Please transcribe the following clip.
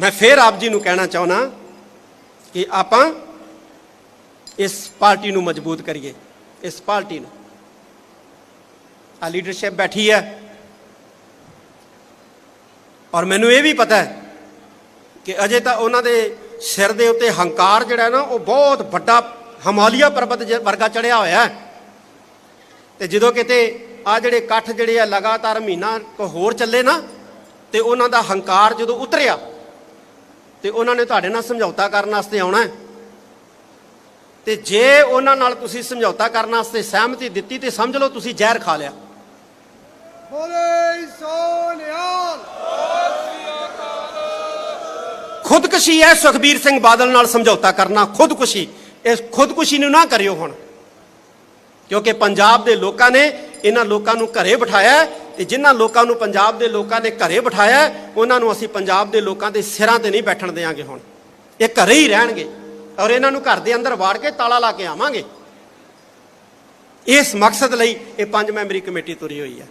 ਮੈਂ ਫੇਰ ਆਪ ਜੀ ਨੂੰ ਕਹਿਣਾ ਚਾਹੁੰਦਾ ਕਿ ਆਪਾਂ ਇਸ ਪਾਰਟੀ ਨੂੰ ਮਜ਼ਬੂਤ ਕਰੀਏ, ਇਸ ਪਾਰਟੀ ਨੂੰ। ਆ ਲੀਡਰਸ਼ਿਪ ਬੈਠੀ ਹੈ। ਔਰ ਮੈਨੂੰ ਇਹ ਵੀ ਪਤਾ ਹੈ ਕਿ ਅਜੇ ਤਾਂ ਉਹਨਾਂ ਦੇ ਸਿਰ ਦੇ ਉੱਤੇ ਹੰਕਾਰ ਜਿਹੜਾ ਨਾ, ਉਹ ਬਹੁਤ ਵੱਡਾ ਹਮਾਲੀਆ ਪਰਬਤ ਜ- ਵਰਗਾ ਚੜਿਆ ਹੋਇਆ ਹੈ। ਤੇ ਜਦੋਂ ਕਿਤੇ ਆ ਜਿਹੜੇ ਇਕੱਠ ਜਿਹੜੇ ਆ ਲਗਾਤਾਰ ਮਹੀਨਾ ਕੋ ਹੋਰ ਚੱਲੇ ਨਾ, ਤੇ ਉਹਨਾਂ ਦਾ ਹੰਕਾਰ ਜਦੋਂ ਉਤਰਿਆ ਤੇ ਉਹਨਾਂ ਨੇ ਤੁਹਾਡੇ ਨਾਲ ਸਮਝੌਤਾ ਕਰਨ ਵਾਸਤੇ ਆਉਣਾ ਹੈ। ਤੇ ਜੇ ਉਹਨਾਂ ਨਾਲ ਤੁਸੀਂ ਸਮਝੌਤਾ ਕਰਨ ਵਾਸਤੇ ਸਹਿਮਤੀ ਦਿੱਤੀ ਤੇ ਸਮਝ ਲਓ ਤੁਸੀਂ ਜ਼ਹਿਰ ਖਾ ਲਿਆ। ਬੋਲੇ ਸੋਨਿਆਲ ਖੁਦਕੁਸ਼ੀ ਹੈ ਸੁਖਬੀਰ ਸਿੰਘ ਬਾਦਲ ਨਾਲ ਸਮਝੌਤਾ ਕਰਨਾ ਖੁਦਕੁਸ਼ੀ। ਇਸ ਖੁਦਕੁਸ਼ੀ ਨੂੰ ਨਾ ਕਰਿਓ ਹੁਣ। ਕਿਉਂਕਿ ਪੰਜਾਬ ਦੇ ਲੋਕਾਂ ਨੇ ਇਹਨਾਂ ਲੋਕਾਂ ਨੂੰ ਘਰੇ ਬਿਠਾਇਆ ਹੈ ਤੇ ਜਿਨ੍ਹਾਂ ਲੋਕਾਂ ਨੂੰ ਪੰਜਾਬ ਦੇ ਲੋਕਾਂ ਨੇ ਘਰੇ ਬਿਠਾਇਆ ਉਹਨਾਂ ਨੂੰ ਅਸੀਂ ਪੰਜਾਬ ਦੇ ਲੋਕਾਂ ਦੇ ਸਿਰਾਂ ਤੇ ਨਹੀਂ ਬੈਠਣ ਦੇਵਾਂਗੇ ਹੁਣ। ਇਹ ਘਰੇ ਹੀ ਰਹਿਣਗੇ ਔਰ ਇਹਨਾਂ ਨੂੰ ਘਰ ਦੇ ਅੰਦਰ ਵਾੜ ਕੇ ਤਾਲਾ ਲਾ ਕੇ ਆਵਾਂਗੇ। ਇਸ ਮਕਸਦ ਲਈ ਇਹ ਪੰਜ ਮੈਂਬਰੀ ਕਮੇਟੀ ਤੁਰੀ ਹੋਈ ਹੈ।